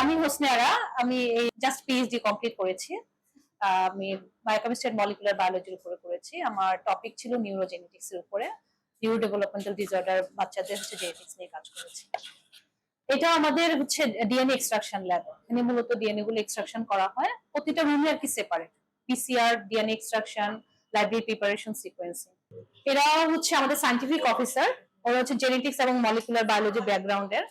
আমি হোসনেরা, আমি এই জাস্ট পিএইচডি কমপ্লিট করেছি। আমি বায়োকেমিস্ট্রি এন্ড মলিকুলার বায়োলজির উপরে করেছি। আমার টপিক ছিল নিউরোজেনেটিক্স এর উপরে। নিউরো ডেভেলপমেন্টাল ডিসঅর্ডার বাচ্চাদের হচ্ছে জেনেটিক্স নিয়ে কাজ করেছি। এটা আমাদের হচ্ছে ডিএনএ এক্সট্রাকশন ল্যাব এখানে মূলত ডিএনএ গুলো এক্সট্রাকশন করা হয়। প্রতিটা রুমে আর কি separate PCR DNA extraction library preparation sequencing এরা হচ্ছে আমাদের সায়েন্টিফিক অফিসার ওরা হচ্ছে জেনেটিক্স এবং মলিকুলার বায়োলজি ব্যাকগ্রাউন্ডের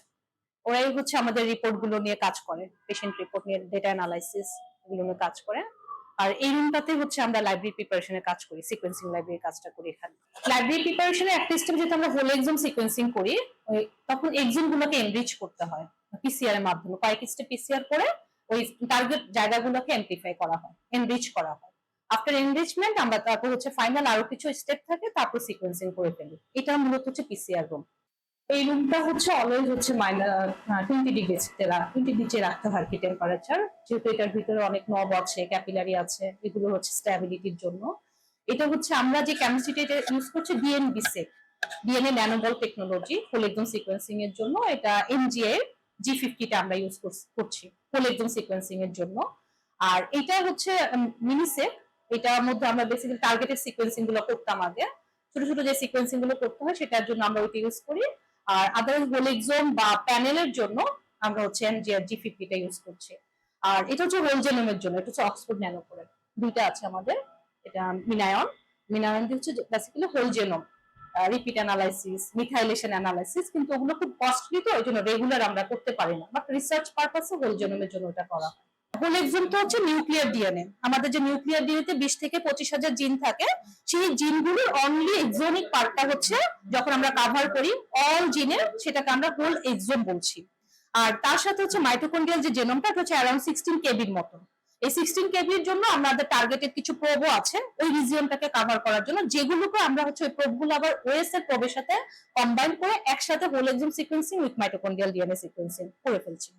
ওরাই হচ্ছে আমাদের রিপোর্টগুলো নিয়ে কাজ করে পেশেন্ট রিপোর্ট নিয়ে ডেটা অ্যানালাইসিস এগুলো নিয়ে কাজ করে। আর এই রুমটাতে হচ্ছে আমরা লাইব্রেরি প্রিপারেশনের কাজ করি সিকোয়েন্সিং লাইব্রেরির কাজটা করি এখানে। লাইব্রেরি প্রিপারেশনের একটা স্টেপ যেটা আমরা হোল এক্সাম সিকোয়েন্সিং করি তখন এক্সাম গুলোকে এনরিচ করতে হয় পিসিআর এর মাধ্যমে। কয়েক স্টেপ পিসিআর করে ওই টার্গেট জায়গাগুলোকে এমপ্লিফাই করা হয় এনরিচ করা হয়। আফটার এনরিচমেন্ট আমরা তারপর হচ্ছে ফাইনাল আরও কিছু স্টেপ থাকে, তারপর সিকোয়েন্সিং করে ফেলি। এটা মূলত হচ্ছে পিসিআর রুম এই রুমটা হচ্ছে অলওয়েজ হচ্ছে মাইনাস টোয়েন্টি ডিগ্রিতে টোয়েন্টি রাখতে হয় কি টেম্পারেচার যেহেতু এটার ভিতরে অনেক নব আছে ক্যাপিলারি আছে, এগুলো হচ্ছে স্ট্যাবিলিটির জন্য। এটা হচ্ছে আমরা যে কেমিস্ট্রিটা ইউজ করছি DNB seq DNA nanoball technology whole একদম সিকোয়েন্সিং এর জন্য। এটা এমজিএ জি ফিফটিটা আমরা ইউজ করছি হোল একদম সিকোয়েন্সিং এর জন্য। আর এটা হচ্ছে মিনিসেক এটার মধ্যে আমরা বেসিক্যালি টার্গেটেড সিকোয়েন্সিংগুলো করতাম আগে। ছোট ছোট যে সিকোয়েন্সিংগুলো করতে হয়, সেটার জন্য আমরা ওইটা ইউজ করি। আর আদারওয়াইজ হোল এক্সোম বা প্যানেলের জন্য আমরা হচ্ছে এমজিআর জি ফিফটিটা ইউজ করছি। আর এটা হচ্ছে হোল জেনোমের জন্য, এটা হচ্ছে অক্সফোর্ড ন্যানোপোরের দুইটা আছে আমাদের, এটা মিনায়ন মিনায়ন হচ্ছে basically whole genome repeat analysis methylation analysis কিন্তু ওগুলো খুব কস্টলি তো ওই জন্য রেগুলার আমরা করতে পারি না। বাট রিসার্চ পারপাসে হোল জেনোমের জন্য ওটা করা হয়। হোল এক্সোম তো হচ্ছে নিউক্লিয়ার ডিএনএ আমাদের যে নিউক্লিয়ার ডিএনএ বিশ থেকে পঁচিশ হাজার জিন থাকে, সেই জিনগুলোর অনলি এক্সোনিক পার্টটা হচ্ছে যখন আমরা কাভার করি অল জিনের সেটাকে আমরা হোল এক্সোম বলছি। আর তার সাথে হচ্ছে মাইটোকন্ড্রিয়াল যে জেনোমটা হচ্ছে অ্যারাউন্ড সিক্সটিন কেবির মতো। এই সিক্সটিন কেবির জন্য আমাদের টার্গেটেড কিছু প্রোবও আছে, ওই রিজিয়নটাকে কাভার করার জন্য, যেগুলোকে আমরা হচ্ছে ওই প্রোবগুলো আবার ওএস এর প্রোবের সাথে কম্বাইন করে একসাথে whole exome sequencing with mitochondrial DNA sequencing করে ফেলছি।